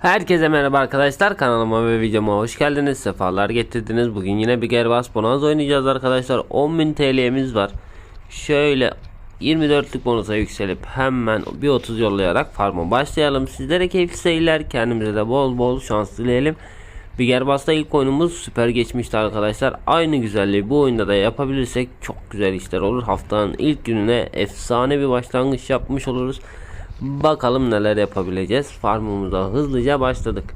Herkese merhaba arkadaşlar kanalıma ve videoma hoş geldiniz sefalar getirdiniz. Bugün yine bir Gerbas Bonanza oynayacağız arkadaşlar. 10.000 TL'miz var. Şöyle 24'lük bonusa yükselip hemen bir 30 yollayarak farma başlayalım. Sizlere keyifli seyirler kendimize de bol bol şans dileyelim. Bir Gerbas'ta ilk oyunumuz süper geçmişti arkadaşlar. Aynı güzelliği bu oyunda da yapabilirsek çok güzel işler olur. Haftanın ilk gününe efsane bir başlangıç yapmış oluruz Bakalım neler yapabileceğiz. Farmımıza hızlıca başladık.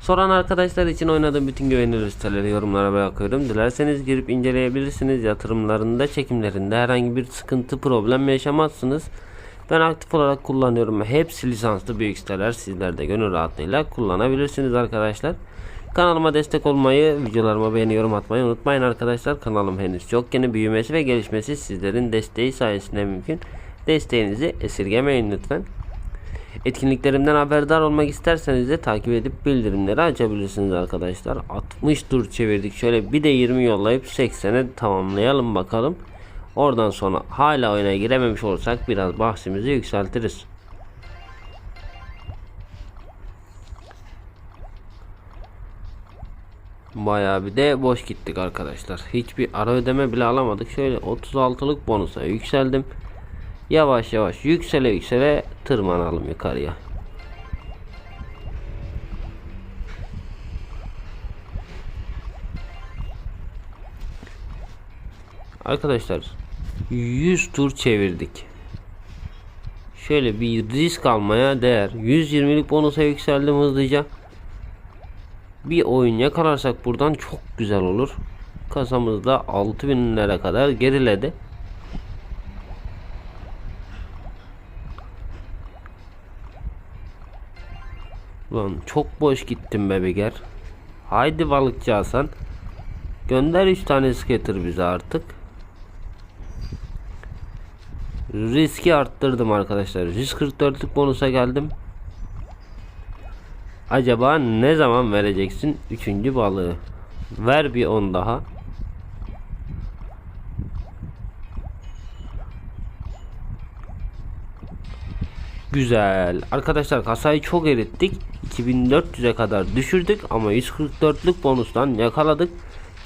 Soran arkadaşlar için oynadığım bütün güvenilir siteleri yorumlara bırakıyorum. Dilerseniz girip inceleyebilirsiniz. Yatırımlarında, çekimlerinde herhangi bir sıkıntı, problem yaşamazsınız. Ben aktif olarak kullanıyorum. Hepsi lisanslı büyük siteler. Sizler de gönül rahatlığıyla kullanabilirsiniz arkadaşlar. Kanalıma destek olmayı, videolarıma beğeni yorum atmayı unutmayın arkadaşlar. Kanalım henüz çok yeni büyümesi ve gelişmesi sizlerin desteği sayesinde mümkün. Desteğinizi esirgemeyin lütfen. Etkinliklerimden haberdar olmak isterseniz de takip edip bildirimleri açabilirsiniz arkadaşlar. 60 tur çevirdik. Şöyle bir de 20 yollayıp 80'e tamamlayalım bakalım. Oradan sonra hala oyuna girememiş olursak biraz bahsimizi yükseltiriz. Bayağı bir de boş gittik arkadaşlar. Hiçbir ara ödeme bile alamadık. Şöyle 36'lık bonusa yükseldim. Yavaş yavaş yüksele yüksele tırmanalım yukarıya. Arkadaşlar 100 tur çevirdik. Şöyle bir risk almaya değer. 120'lik bonusa yükseldim hızlıca. Bir oyun yakalarsak buradan çok güzel olur. Kasamızda 6000'lere kadar geriledi. Ulan çok boş gittim be Beger. Haydi balıkçı Hasan. Gönder 3 tane skater bize artık. Riski arttırdım arkadaşlar. 144'lük bonusa geldim. Acaba ne zaman vereceksin 3. balığı? Ver bir 10 daha. Güzel. Arkadaşlar kasayı çok erittik. 2400'e kadar düşürdük ama 144'lük bonustan yakaladık.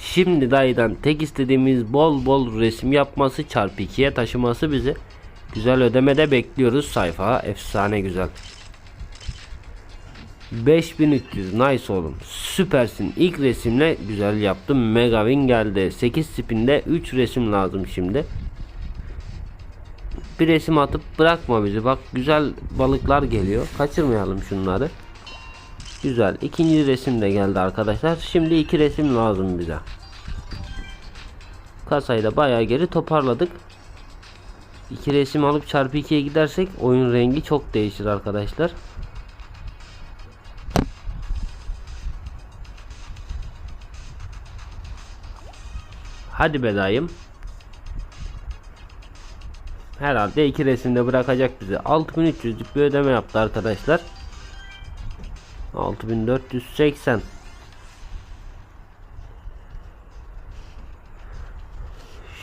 Şimdi dayıdan tek istediğimiz bol bol resim yapması çarpı 2'ye taşıması bizi. Güzel ödemede bekliyoruz sayfa. Efsane güzel. 5300 nice oğlum. Süpersin. İlk resimle güzel yaptım. Mega win geldi. 8 spinde 3 resim lazım şimdi. Bir resim atıp bırakma bizi. Bak güzel balıklar geliyor. Kaçırmayalım şunları. Güzel. İkinci resim de geldi arkadaşlar. Şimdi iki resim lazım bize. Kasayı da bayağı geri toparladık. İki resim alıp çarpı 2'ye gidersek oyun rengi çok değişir arkadaşlar. Hadi bedayım. Herhalde iki resimde bırakacak bizi. 6300'lük bir ödeme yaptı arkadaşlar. 6480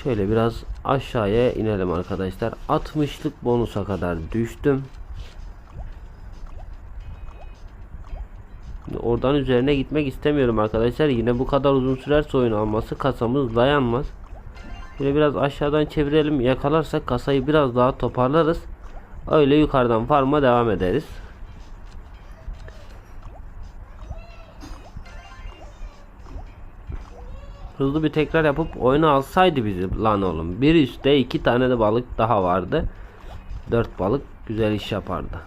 Şöyle biraz aşağıya inelim arkadaşlar. 60'lık bonusa kadar düştüm. Oradan üzerine gitmek istemiyorum arkadaşlar. Yine bu kadar uzun sürerse oyun alması kasamız dayanmaz. Böyle biraz aşağıdan çevirelim. Yakalarsak kasayı biraz daha toparlarız. Öyle yukarıdan farma devam ederiz. Hızlı bir tekrar yapıp oyunu alsaydı bizi lan oğlum. Bir üstte iki tane de balık daha vardı. Dört balık güzel iş yapardı.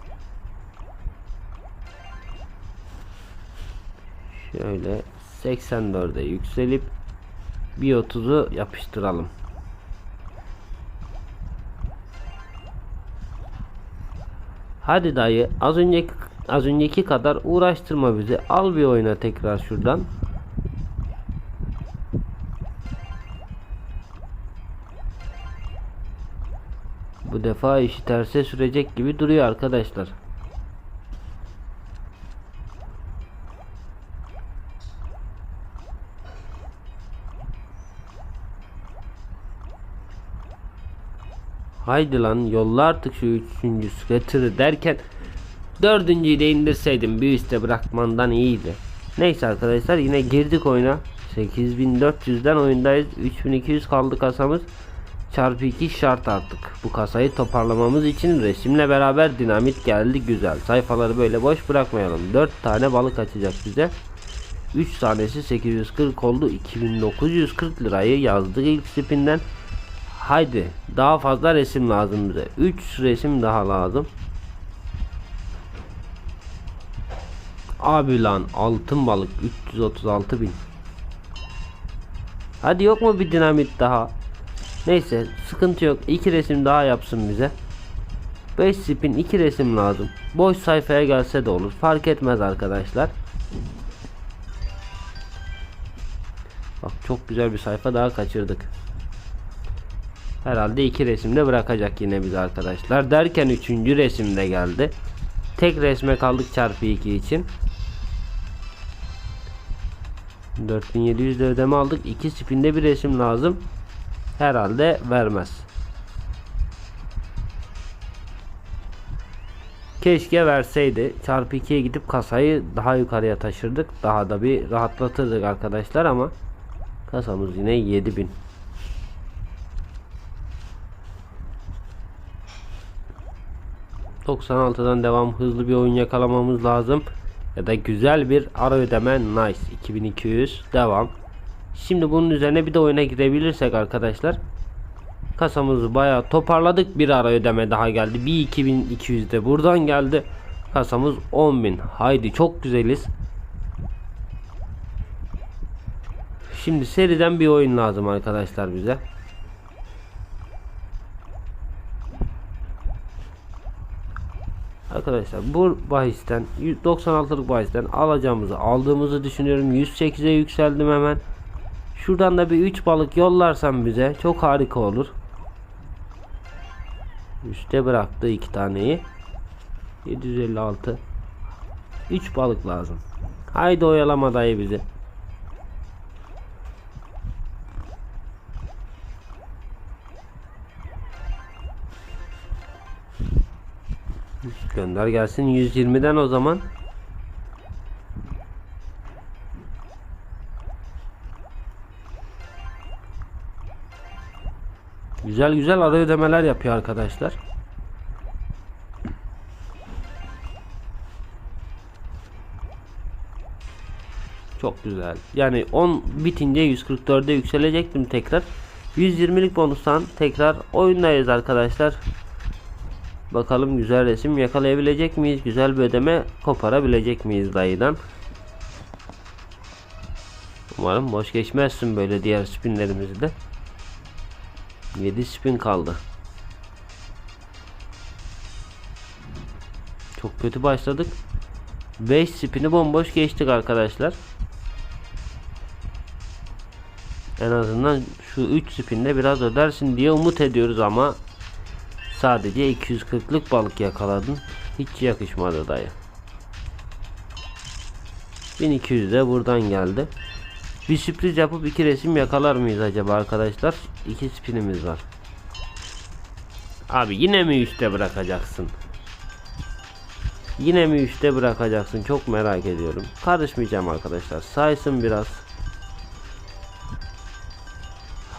Şöyle 84'e yükselip bir 30'u yapıştıralım. Hadi dayı az önceki az önceki kadar uğraştırma bizi. Al bir oyuna tekrar şuradan. Defa işi terse sürecek gibi duruyor arkadaşlar. Haydi lan yolla artık şu üçüncü skater'ı derken Dördüncüyü de indirseydim bir üste bırakmandan iyiydi. Neyse arkadaşlar yine girdik oyuna. 8400'den oyundayız. 3200 kaldı kasamız. Çarpı 2 şart artık. Bu kasayı toparlamamız için resimle beraber dinamit geldi güzel. Sayfaları böyle boş bırakmayalım. 4 tane balık açacak bize. 3 tanesi 840 oldu. 2940 lirayı yazdık ilk spinden. Haydi daha fazla resim lazım bize. 3 resim daha lazım. Abi lan altın balık 336 bin. Hadi yok mu bir dinamit daha? Neyse sıkıntı yok. 2 resim daha yapsın bize. 5 spin 2 resim lazım. Boş sayfaya gelse de olur. Fark etmez arkadaşlar. Bak çok güzel bir sayfa daha kaçırdık. Herhalde iki resimde bırakacak yine biz arkadaşlar. Derken üçüncü resimde geldi. Tek resme kaldık çarpı 2 için. 4700 de ödeme aldık. 2 spinde bir resim lazım. Herhalde vermez. Keşke verseydi. Çarpı 2'ye gidip kasayı daha yukarıya taşırdık. Daha da bir rahatlatırdık arkadaşlar ama kasamız yine 7000. ...96'dan devam hızlı bir oyun yakalamamız lazım. Ya da güzel bir ara ödeme nice 2200 devam. Şimdi bunun üzerine bir de oyuna girebilirsek arkadaşlar kasamızı bayağı toparladık. Bir ara ödeme daha geldi. Bir 2200 de buradan geldi. Kasamız 10.000. Haydi çok güzeliz. Şimdi seriden bir oyun lazım arkadaşlar bize. Arkadaşlar bu bahisten 96'lık bahisten alacağımızı aldığımızı düşünüyorum. 108'e yükseldim hemen. Şuradan da bir 3 balık yollarsam bize çok harika olur. Üste bıraktı iki taneyi. 756. 3 balık lazım. Haydi oyalama dayı bizi. Gönder gelsin 120'den o zaman. Güzel güzel ara ödemeler yapıyor arkadaşlar. Çok güzel. Yani 10 bitince 144'e yükselecektim tekrar. 120'lik bonustan tekrar oyundayız arkadaşlar. Bakalım güzel resim yakalayabilecek miyiz? Güzel bir ödeme koparabilecek miyiz dayıdan? Umarım boş geçmezsin böyle diğer spinlerimizi de. 7 spin kaldı. Çok kötü başladık. 5 spini bomboş geçtik arkadaşlar. En azından şu 3 spinde biraz ödersin diye umut ediyoruz ama sadece 240'lık balık yakaladın. Hiç yakışmadı dayı. 1200 de buradan geldi. Bir sürpriz yapıp iki resim yakalar mıyız acaba arkadaşlar? İki spinimiz var. Abi yine mi üstte bırakacaksın? Yine mi üstte bırakacaksın? Çok merak ediyorum. Karışmayacağım arkadaşlar. Saysın biraz.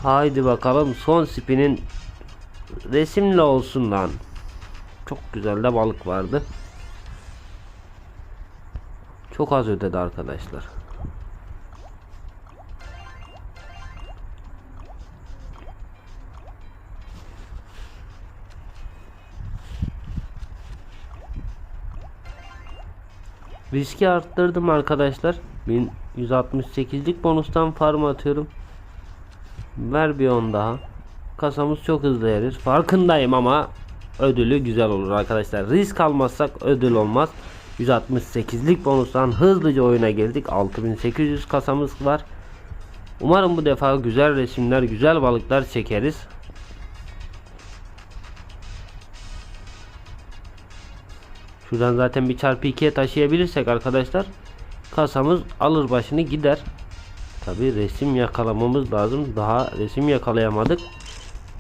Haydi bakalım son spinin resimle olsun lan. Çok güzel de balık vardı. Çok az ödedi arkadaşlar. Riski arttırdım arkadaşlar. 1168'lik bonustan farm atıyorum. Ver bir 10 daha. Kasamız çok hızlı erir. Farkındayım ama ödülü güzel olur arkadaşlar. Risk almazsak ödül olmaz. 168'lik bonustan hızlıca oyuna girdik. 6800 kasamız var. Umarım bu defa güzel resimler, güzel balıklar çekeriz. Şuradan zaten bir çarpı 2'ye taşıyabilirsek arkadaşlar kasamız alır başını gider. Tabi resim yakalamamız lazım. Daha resim yakalayamadık.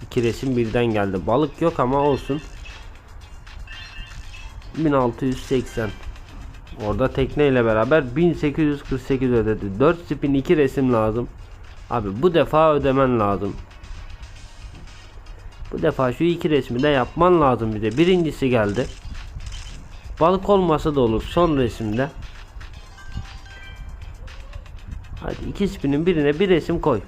İki resim birden geldi. Balık yok ama olsun. 10680. Orada tekneyle beraber 1848 ödedi. 4 spin 2 resim lazım. Abi bu defa ödemen lazım. Bu defa şu iki resmi de yapman lazım bir de. Birincisi geldi. Balık olmasa da olur son resimde. Hadi iki spinin birine bir resim koy.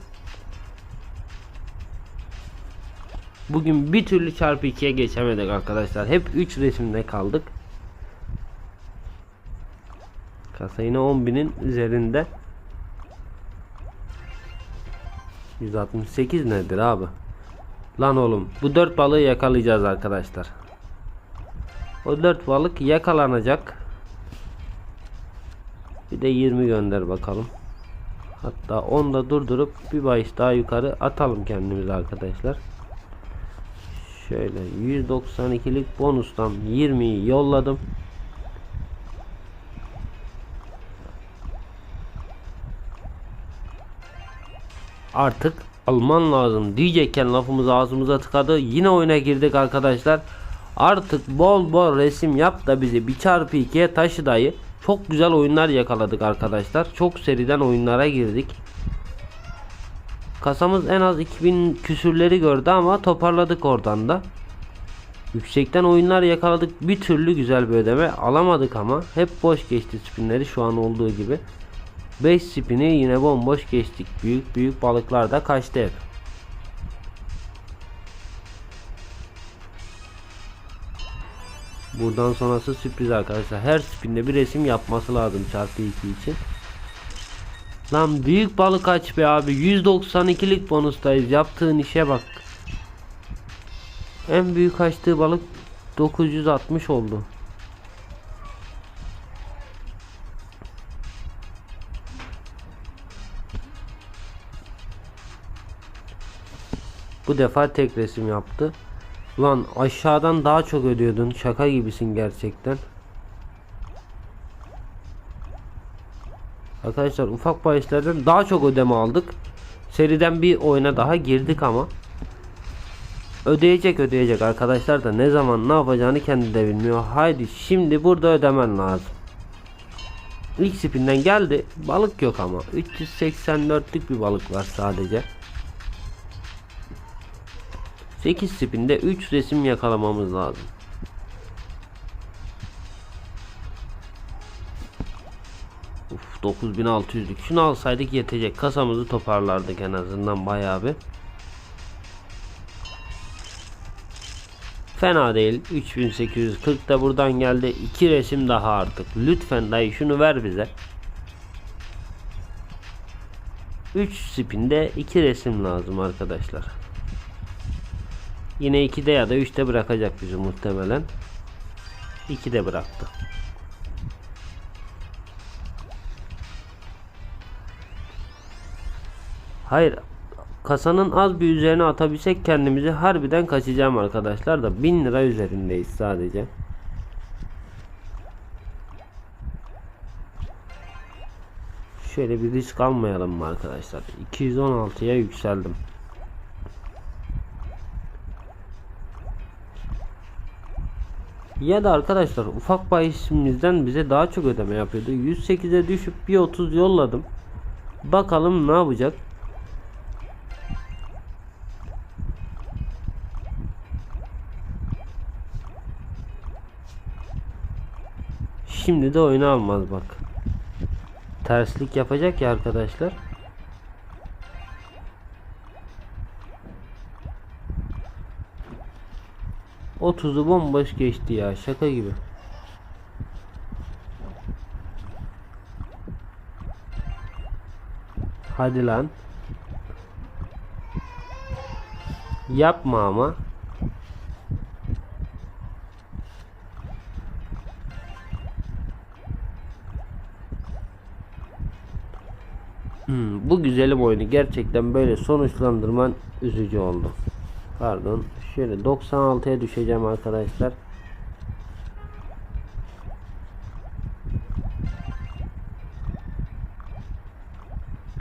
Bugün bir türlü çarpı 2'ye geçemedik arkadaşlar. Hep 3 resimde kaldık. Kasa yine 10.000'in üzerinde. 168 nedir abi? Lan oğlum bu 4 balığı yakalayacağız arkadaşlar. O 4 balık yakalanacak. Bir de 20 gönder bakalım. Hatta 10 da durdurup bir bahis daha yukarı atalım kendimize arkadaşlar. Şöyle 192'lik bonustan 20'yi yolladım. Artık alman lazım diyecekken lafımız ağzımıza tıkadı. Yine oyuna girdik arkadaşlar. Artık bol bol resim yap da bizi bir çarpı ikiye taşı dayı. Çok güzel oyunlar yakaladık arkadaşlar. Çok seriden oyunlara girdik. Kasamız en az 2000 küsürleri gördü ama toparladık oradan da. Yüksekten oyunlar yakaladık. Bir türlü güzel bir ödeme alamadık ama. Hep boş geçti spinleri şu an olduğu gibi. 5 spini yine bomboş geçtik. Büyük büyük balıklar da kaçtı hep. Buradan sonrası sürpriz arkadaşlar. Her spinde bir resim yapması lazım çarpı 2 için. Lan büyük balık aç be abi. 192'lik bonustayız. Yaptığın işe bak. En büyük açtığı balık 960 oldu. Bu defa tek resim yaptı. Ulan aşağıdan daha çok ödüyordun. Şaka gibisin gerçekten. Arkadaşlar ufak bahislerden daha çok ödeme aldık. Seriden bir oyuna daha girdik ama. Ödeyecek ödeyecek arkadaşlar da ne zaman ne yapacağını kendi de bilmiyor. Haydi şimdi burada ödemen lazım. İlk spinden geldi. Balık yok ama. 384'lük bir balık var sadece. 8 spinde 3 resim yakalamamız lazım. Uf 9600'lük. Şunu alsaydık yetecek. Kasamızı toparlardık en azından bayağı bir. Fena değil. 3840 da buradan geldi. 2 resim daha artık. Lütfen dayı şunu ver bize. 3 spinde 2 resim lazım arkadaşlar. Yine 2'de ya da 3'te bırakacak bizi muhtemelen. 2'de bıraktı. Hayır. Kasanın az bir üzerine atabilsek kendimizi harbiden kaçacağım arkadaşlar da 1000 lira üzerindeyiz sadece. Şöyle bir risk almayalım mı arkadaşlar? 216'ya yükseldim. Ya da arkadaşlar ufak bahisimizden bize daha çok ödeme yapıyordu. 108'e düşüp bir 30 yolladım. Bakalım ne yapacak. Şimdi de oyunu almaz bak. Terslik yapacak ya arkadaşlar. Otuzu bomboş geçti ya şaka gibi. Hadi lan. Yapma ama. Hmm, bu güzelim oyunu gerçekten böyle sonuçlandırman üzücü oldu. Pardon. Şöyle 96'ya düşeceğim arkadaşlar.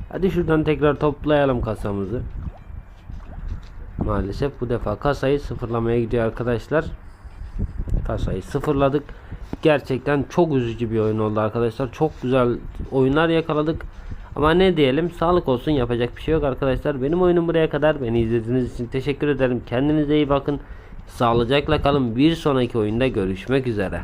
Hadi şuradan tekrar toplayalım kasamızı. Maalesef bu defa kasayı sıfırlamaya gidiyor arkadaşlar. Kasayı sıfırladık. gerçekten çok üzücü bir oyun oldu arkadaşlar. Çok güzel oyunlar yakaladık. Ama ne diyelim sağlık olsun yapacak bir şey yok arkadaşlar. Benim oyunum buraya kadar. Beni izlediğiniz için teşekkür ederim. Kendinize iyi bakın. Sağlıcakla kalın. Bir sonraki oyunda görüşmek üzere.